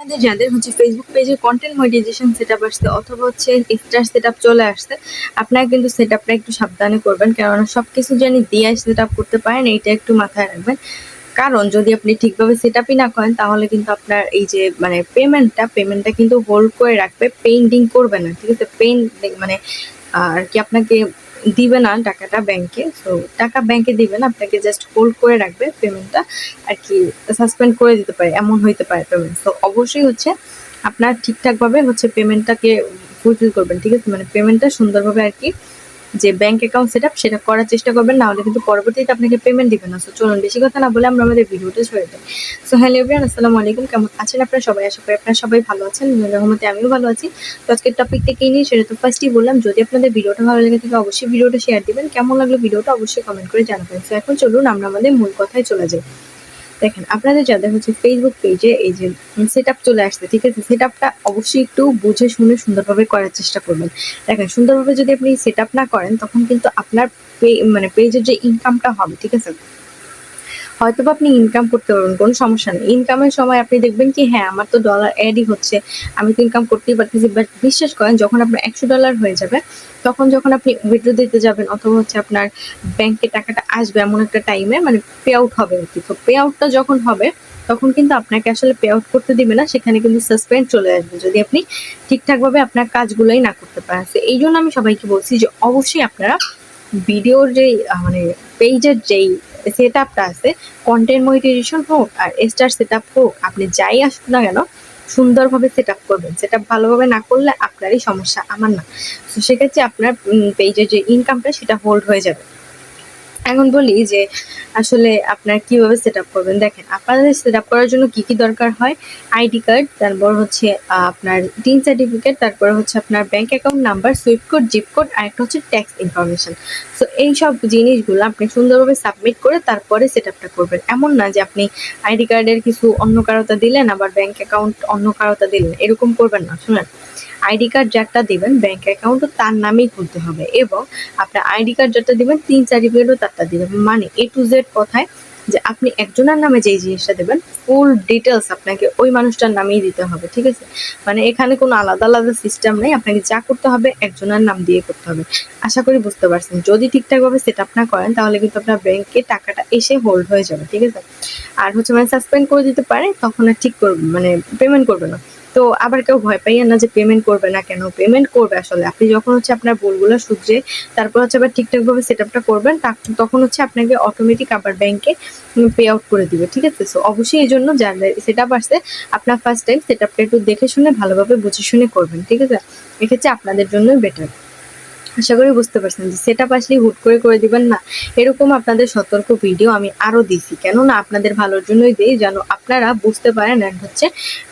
আপনাদের যাদের হচ্ছে ফেসবুক পেজে কন্টেন্ট মনিটাইজেশন সেট আপ আসছে অথবা হচ্ছে স্টার সেট আপ চলে আসছে, আপনারা কিন্তু সেট আপটা একটু সাবধানে করবেন। কেননা সব কিছু জানি দিয়ে সেট আপ করতে পারেন, এইটা একটু মাথায় রাখবেন। কারণ যদি আপনি ঠিকভাবে সেট আপই না করেন, তাহলে কিন্তু আপনার এই যে মানে পেমেন্টটা পেমেন্টটা কিন্তু হোল্ড করে রাখবে পেন্ডিং করবে না। ঠিক আছে? পেন মানে আর কি আপনাকে দিবে না টাকাটা ব্যাংকে সো টাকা ব্যাংকে দিবে না, আপনাকে জাস্ট হোল্ড করে রাখবে পেমেন্টটা আর কি সাসপেন্ড করে দিতে পারে, এমন হইতে পারে পেমেন্ট তো অবশ্যই হচ্ছে আপনার ঠিকঠাকভাবে হচ্ছে পেমেন্টটাকে ফুলফিল করবেন, ঠিক আছে? মানে পেমেন্টটা সুন্দরভাবে আর কি যে ব্যাংক অ্যাকাউন্ট সেট সেটা করার চেষ্টা করবেন, না হলে কিন্তু পরবর্তীতে আপনাকে পেমেন্ট দিবে না। সো চলুন, বেশি কথা না বলে আমরা আমাদের ভিডিওটা ছেড়ে দিই। সো হ্যালো এভরিয়ান আসসালামু আলাইকুম। কেমন আছেন আপনারা সবাই? আশা করি আপনারা সবাই ভালো আছেন। রহমতে আমিও ভালো আছি। তো আজকের টপিকটা কি নিয়ে, সেটা তো ফার্স্টই বললাম। যদি আপনাদের ভিডিওটা ভালো লেগে থাকে, অবশ্যই ভিডিওটা শেয়ার দিবেন। কেমন লাগল ভিডিওটা, অবশ্যই কমেন্ট করে জানাবেন। সো এখন চলুন, আমরা আমাদের মূল কথায় চলে যাই। দেখেন, আপনাদের যাদের হচ্ছে ফেসবুক পেজে এই যে সেট আপ চলে আসছে, ঠিক আছে? সেট আপটা অবশ্যই একটু বুঝে শুনে সুন্দরভাবে করার চেষ্টা করবেন। দেখেন, সুন্দরভাবে যদি আপনি সেট আপ না করেন, তখন কিন্তু আপনার মানে পেজের যে ইনকামটা হবে, ঠিক আছে? হয়তো বা আপনি ইনকাম করতে পারবেন, কোনো সমস্যা নেই। ইনকামের সময় আপনি দেখবেন কি হ্যাঁ আমার তো ডলার অ্যাডই হচ্ছে, আমি তো ইনকাম করতেই পারতেছি বাট বিশ্বাস করেন, যখন আপনার একশো ডলার হয়ে যাবে, তখন যখন আপনি উইথড্র দিতে যাবেন, অথবা হচ্ছে আপনার ব্যাংকে টাকাটা আসবে এমন একটা টাইমে মানে পে আউট হবে আর কি। তো পে আউটটা যখন হবে, তখন কিন্তু আপনাকে আসলে পে আউট করতে দিবে না, সেখানে কিন্তু সাসপেন্ড চলে আসবে, যদি আপনি ঠিকঠাকভাবে আপনার কাজগুলোই না করতে পারেন। এই জন্য আমি সবাইকে বলছি যে, অবশ্যই আপনারা ভিডিওর যেই মানে পেজের যেই সেট আপটা আছে কন্টেন্ট মনিটাইজেশন হোক আর স্টার সেট আপ হোক, আপনি যাই আসুন না কেন, সুন্দরভাবে সেট আপ করবেন। সেট আপ ভালোভাবে না করলে আপনারই সমস্যা, আমার না। তো সেক্ষেত্রে আপনার পেজের যে ইনকামটা সেটা হোল্ড হয়ে যাবে। এখন বলি যে আসলে আপনার কীভাবে সেট আপ করবেন? দেখেন, আপনাদের সেট আপ করার জন্য কি কি দরকার হয়? আইডি কার্ড তারপর হচ্ছে আপনার টিন সার্টিফিকেট তারপর হচ্ছে আপনার bank account number swift code zip code আর একটা হচ্ছে ট্যাক্স ইনফরমেশন সো এই সব জিনিসগুলো আপনি সুন্দরভাবে সাবমিট করে তারপরে সেট আপটা করবেন। এমন না যে আপনি আইডি কার্ডের কিছু অন্য কারোতা দিলেন, আবার ব্যাংক অ্যাকাউন্ট অন্য কারোতা দিলেন। এরকম করবেন না, শুনেন। আইডি কার্ড যারটা দিবেন ব্যাংক অ্যাকাউন্টও তার নামেই খুলতে হবে এবং আপনার আইডি কার্ড যেটা দিবেন, তিন সার্টিফিকেটও তারটা দিবেন। মানে এ টু জেড কথায় যে আপনি একজনের নামে যেই জিনিসটা দেবেন ফুল ডিটেলস আপনাকে ওই মানুষটার নামেই দিতে হবে, ঠিক আছে? মানে এখানে কোনো আলাদা আলাদা সিস্টেম নেই, আপনাকে যা করতে হবে একজনের নাম দিয়ে করতে হবে। আশা করি বুঝতে পারছেন। যদি ঠিকঠাকভাবে সেট আপ না করেন, তাহলে কিন্তু আপনার ব্যাংকে টাকাটা এসে হোল্ড হয়ে যাবে, ঠিক আছে? আর হচ্ছে মানে সাসপেন্ড করে দিতে পারে, তখন আর ঠিক করবে মানে পেমেন্ট করবে না। তো আবার কেউ ভয় পাইয়েন না যে পেমেন্ট করবে না কেন? পেমেন্ট করবে আসলে। আপনি যখন হচ্ছে আপনার ভুলগুলো শুধরে তারপর হচ্ছে আবার ঠিকঠাকভাবে সেট আপটা করবেন তখন হচ্ছে আপনাকে অটোমেটিক আবার ব্যাংকে পে আউট করে দিবে, ঠিক আছে? সো অবশ্যই এই জন্য যার সেট আপ আসছে, আপনার ফার্স্ট টাইম সেট আপটা একটু দেখে শুনে ভালোভাবে বুঝে শুনে করবেন, ঠিক আছে? এক্ষেত্রে আপনাদের জন্যই বেটার আশা করি বুঝতে পারছেন যে সেট আপ আসলে হুট করে করে দিবেন না। এরকম আপনাদের সতর্ক ভিডিও আমি আরও দিছি। কেননা আপনাদের ভালোর জন্যই দিই, যেন আপনারা বুঝতে পারেন and হচ্ছে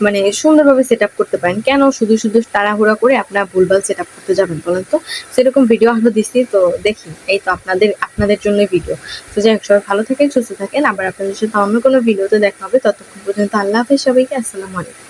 মানে সুন্দরভাবে সেট আপ করতে পারেন। কেন শুধু শুধু তাড়াহুড়া করে আপনারা ভুলভাল সেট আপ করতে যাবেন বলেন তো? সেরকম ভিডিও আরও দিছি, তো দেখি। এই তো আপনাদের আপনাদের জন্যই ভিডিও তো যাই হোক, সবাই ভালো থাকেন, সুস্থ থাকেন। আবার আপনাদের সাথে অন্য কোনো ভিডিওতে দেখা হবে। ততক্ষণ পর্যন্ত আল্লাহ হাফেজ সবাইকে। আসসালামু আলাইকুম।